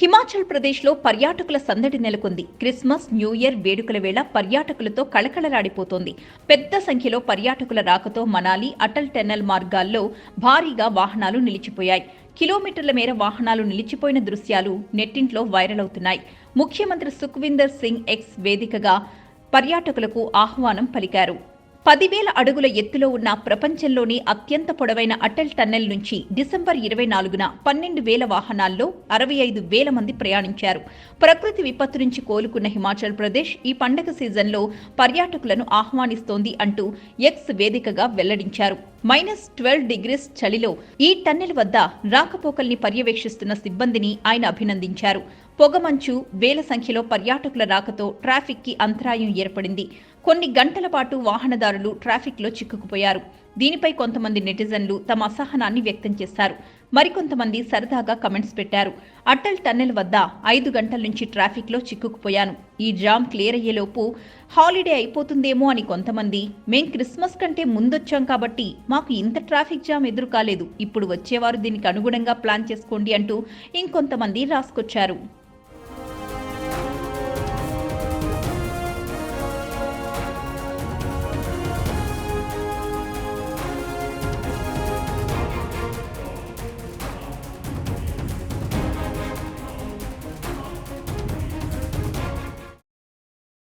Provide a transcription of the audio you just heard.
హిమాచల్ ప్రదేశ్లో పర్యాటకుల సందడి నెలకొంది. క్రిస్మస్ న్యూ ఇయర్ వేడుకల వేళ పర్యాటకులతో కళకళలాడిపోతోంది. పెద్ద సంఖ్యలో పర్యాటకుల రాకతో మనాలి అటల్ టెన్నల్ మార్గాల్లో భారీగా వాహనాలు నిలిచిపోయాయి. కిలోమీటర్ల మేర వాహనాలు నిలిచిపోయిన దృశ్యాలు నెట్టింట్లో వైరల్ అవుతున్నాయి. ముఖ్యమంత్రి సుఖ్విందర్ సింగ్ ఎక్స్ వేదికగా పర్యాటకులకు ఆహ్వానం పలికారు. పదివేల అడుగుల ఎత్తులో ఉన్న ప్రపంచంలోని అత్యంత పొడవైన అటల్ టన్నెల్ నుంచి డిసెంబర్ ఇరవై నాలుగున పన్నెండు వేల వాహనాల్లో అరవై ఐదు వేల మంది ప్రయాణించారు. ప్రకృతి విపత్తు నుంచి కోలుకున్న హిమాచల్ ప్రదేశ్ ఈ పండగ సీజన్లో పర్యాటకులను ఆహ్వానిస్తోంది అంటూ ఎక్స్ వేదికగా వెల్లడించారు. మైనస్ ట్వెల్వ్ డిగ్రీస్ చలిలో ఈ టన్నెల్ వద్ద రాకపోకల్ని పర్యవేక్షిస్తున్న సిబ్బందిని ఆయన అభినందించారు. పొగమంచు వేల సంఖ్యలో పర్యాటకుల రాకతో ట్రాఫిక్కి అంతరాయం ఏర్పడింది. కొన్ని గంటల పాటు వాహనదారులు ట్రాఫిక్లో చిక్కుకుపోయారు. దీనిపై కొంతమంది నెటిజన్లు తమ అసహనాన్ని వ్యక్తం చేశారు. మరికొంతమంది సరదాగా కమెంట్స్ పెట్టారు. అటల్ టన్నెల్ వద్ద ఐదు గంటల నుంచి ట్రాఫిక్లో చిక్కుకుపోయాను. ఈ జామ్ క్లియర్ అయ్యేలోపు హాలిడే అయిపోతుందేమో అని కొంతమంది మేం క్రిస్మస్ కంటే ముందొచ్చాం కాబట్టి మాకు ఇంత ట్రాఫిక్ జామ్ ఎదురు కాలేదు. ఇప్పుడు వచ్చేవారు దీనికి అనుగుణంగా ప్లాన్ చేసుకోండి అంటూ ఇంకొంతమంది రాసుకొచ్చారు.